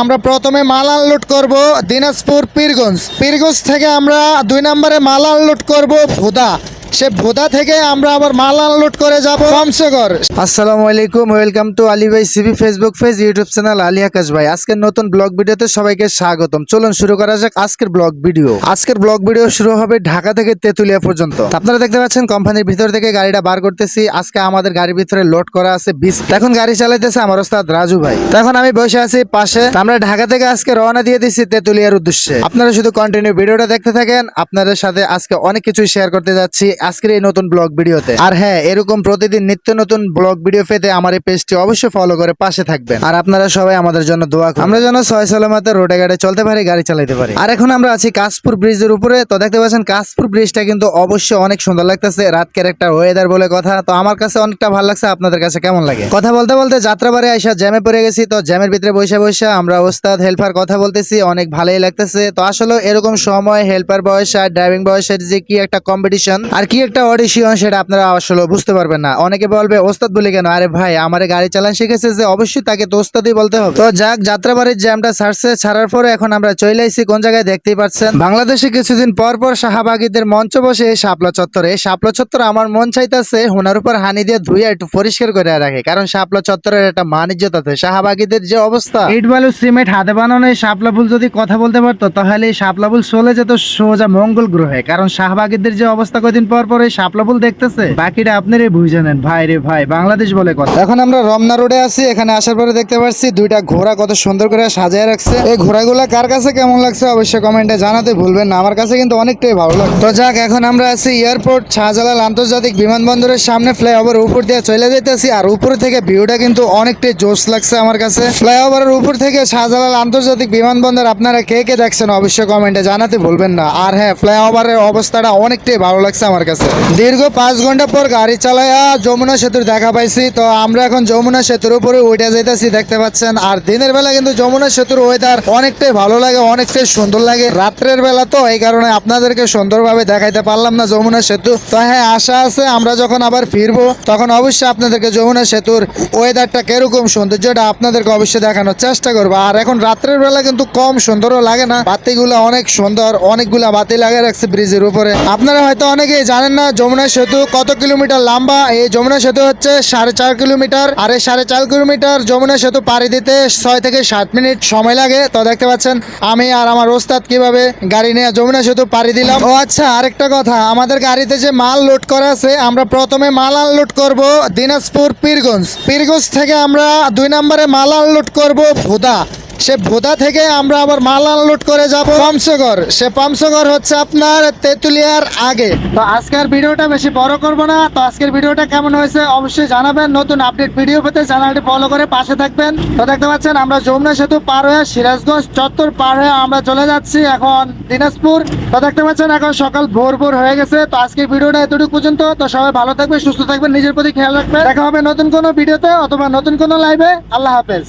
আমরা প্রথমে মাল আনলোড করব দিনাজপুর, পীরগঞ্জ। পীরগঞ্জ থেকে আমরা দুই নম্বরে মাল আনলোড করব ভোদা। সে ভোদা থেকে আমরা আবার মাল আনলোড করে যাব। পঞ্চগড় আসসালামু আলাইকুম ওয়েলকাম টু আলী ভাই CB Facebook page YouTube channel Ali Akash ভাই। আজকের নতুন ব্লগ ভিডিওতে সবাইকে স্বাগতম। চলুন শুরু করা যাক আজকের ব্লগ ভিডিও আজকের ব্লগ ভিডিও শুরু হবে ঢাকা থেকে তেতুলিয়া পর্যন্ত। আপনারা দেখতে পাচ্ছেন কোম্পানির ভিতর থেকে গাড়িটা বার করতেছি। আজকে আমাদের গাড়ির ভিতরে লোড করা আছে বিস এখন গাড়ি চালাইতেছে আমার ওস্তাদ রাজু ভাই। এখন আমি বসে আছি পাশে। আমরা ঢাকা থেকে আজকে রওনা দিয়ে দিচ্ছি তেতুলিয়ার উদ্দেশ্যে। আপনারা শুধু কন্টিনিউ ভিডিওটা দেখতে থাকেন। আপনাদের সাথে আজকে অনেক কিছু শেয়ার করতে যাচ্ছি। আজকের এই নতুন ব্লগ ভিডিওতে। আর হ্যাঁ এরকম প্রতিদিন নিত্য নতুন ব্লগ ভিডিও পেতে আমার এই পেজটি অবশ্যই ফলো করে পাশে থাকবেন। আর আপনারা সবাই আমাদের জন্য দোয়া আমরা যেন ছয় সালামাতে রোডে গাড়ি চলতে পারি, গাড়ি চালাইতে পারি। আর এখন আমরা আছি কাশপুর ব্রিজের উপরে। তো দেখতে পাচ্ছেন, কাশপুর ব্রিজটা কিন্তু অবশ্যই অনেক সুন্দর লাগতেছে। রাতকের একটা ওয়েদার বলে কথা। তো আমার কাছে অনেকটা ভালো লাগছে। আপনাদের কাছে কেমন লাগে? কথা বলতে বলতে যাত্রা যাত্রাবাড়ি আইসা জ্যামে পড়ে গেছি। তো জ্যামের ভিতরে বসে বসে আমরা ওস্তাদ হেল্পার কথা বলতেছি। অনেক ভালোই লাগতেছে। তো আসলে এরকম সময় হেল্পার বয়স আর ড্রাইভিং বয়সের যে কি একটা কম্পিটিশন আর কি একটা অডিশন সেটা আপনারা আসলে বুঝতে পারবেন না। অনেকে বলবে, ওস্তাদ বলে কেন? আরে ভাই, আমার গাড়ি চালান শিখেছে যে অবশ্যই তাকে তো ওস্তাদই বলতে হবে। তো যাক, যাত্রাবাড়ির জ্যামটা ছাড়ছে ছাড়ার পরে এখন আমরা চলে আইছি। কোন জায়গায় দেখতেই পাচ্ছেন? বাংলাদেশে কিছুদিন পর পর শাহবাগীদের মঞ্চ বসে এই শাপলা চত্বরে। শাপলা চত্বর আমার মন চাইতেছে হোনার উপর হানি দিয়ে ধুয়ে একটু পরিষ্কার করে রাখে। কারণ শাপলা চত্বরের একটা মান ইজ্জত আছে। শাহবাগীদের যে অবস্থা। ইট বালু, সিমেন্ট হাতে বানানো এই শাপলা ফুল যদি কথা বলতে পারতো, তাহলে এই শাপলা ফুল চলে যেত সোজা মঙ্গল গ্রহে। কারণ শাহবাগীদের যে অবস্থা কদিন পর? পর এই শাপলা ফুল দেখতেছে? বাকিটা আপনারই বুঝে ভাই রে ভাই, বাংলাদেশ বলে কথা। এখন আমরা রমনা রোডে আছি, এখানে আসার পরে দেখতে পাচ্ছি দুইটা ঘোড়া কত সুন্দর করে সাজিয়ে রাখছে। এই ঘোড়াগুলা কার কাছে কেমন লাগছে অবশ্যই কমেন্টে জানাতে ভুলবেন না, আমার কাছে কিন্তু অনেকটাই ভালো লাগে তো যাক, এখন আমরা আছি এয়ারপোর্ট, শাহজালাল আন্তর্জাতিক বিমানবন্দরের সামনে ফ্লাইওভার উপর দিয়ে চলে যেতেছি আর উপর থেকে ভিউটা কিন্তু অনেকটাই জোশ লাগছে আমার কাছে। ফ্লাইওভারের উপর থেকে শাহজালাল আন্তর্জাতিক বিমানবন্দর আপনারা কে কে দেখছেন অবশ্যই কমেন্টে জানাতে ভুলবেন না। আর হ্যাঁ ফ্লাইওভারের অবস্থাটা অনেকটাই ভালো লাগছে আমার কাছে। দীর্ঘ পাঁচ ঘণ্টা পর গাড়ি চালায়া যমুনা সেতুর দেখা পাইছি। তো আমরা এখন যমুনা সেতুর উপরে উঠে যেতেছি দেখতে পাচ্ছেন। আর দিনের বেলা কিন্তু যমুনা সেতুর ওয়েদার অনেকটাই ভালো লাগে, অনেকটাই সুন্দর লাগে। রাত্রের বেলা তো এই কারণে আপনাদেরকে সুন্দরভাবে দেখাইতে পারলাম না যমুনা সেতু। তো হ্যাঁ আশা আছে আমরা যখন আবার ফিরবো, তখন অবশ্যই আপনাদেরকে যমুনা সেতুর ওয়েদারটা কীরকম সৌন্দর্যটা আপনাদেরকে অবশ্যই দেখানোর চেষ্টা করব। আর এখন রাত্রের বেলা কিন্তু কম সুন্দরও লাগে না। বাতিগুলো অনেক সুন্দর, অনেকগুলা বাতি লাগিয়ে রাখছে ব্রিজের উপরে। আপনারা হয়তো অনেকেই জানেন না, যমুনা সেতু কত কিলোমিটার লম্বা? এই যমুনা সেতু হচ্ছে সাড়ে চার কিলোমিটার। আর এই সাড়ে চার কিলোমিটার যমুনা সেতু পাড়ি দিতে ছয় থেকে সাত মিনিট সময় লাগে। তো দেখতে পাচ্ছেন, আমি আর আমার ওস্তাদ কীভাবে গাড়ি নিয়ে যমুনা সেতু পাড়ি দিলাম। ও আচ্ছা আরেকটা কথা, আমাদের গাড়িতে যে মাল লোড করা আছে, আমরা প্রথমে মাল আনলোড করব দিনাজপুর, পীরগঞ্জ। পীরগঞ্জ থেকে আমরা দুই নম্বরে মাল আনলোড করব ভোদা। সে ভোদা থেকে আমরা আবার মাল আনলোড করে যাব পঞ্চগড় সে পঞ্চগড় হচ্ছে আপনার তেতুলিয়ার আগে। তো আজকের ভিডিওটা বেশি বড় করব না। তো আজকের ভিডিওটা কেমন হয়েছে অবশ্যই জানাবেন। নতুন আপডেট ভিডিও পেতে চ্যানেলটি ফলো করে পাশে থাকবেন। তো দেখতে পাচ্ছেন, আমরা যমুনা সেতু পার হয়ে সিরাজগঞ্জ চত্বর পার হয়ে আমরা চলে যাচ্ছি এখন দিনাজপুর। তো দেখতে পাচ্ছেন, এখন সকাল ভোর ভোর হয়ে গেছে। তো আজকের ভিডিওটা এতটুকু পর্যন্ত। তো সবাই ভালো থাকবে সুস্থ থাকবেন, নিজের প্রতি খেয়াল রাখবেন। দেখা হবে নতুন কোনো ভিডিওতে অথবা নতুন কোনো লাইভে। আল্লাহ হাফেজ।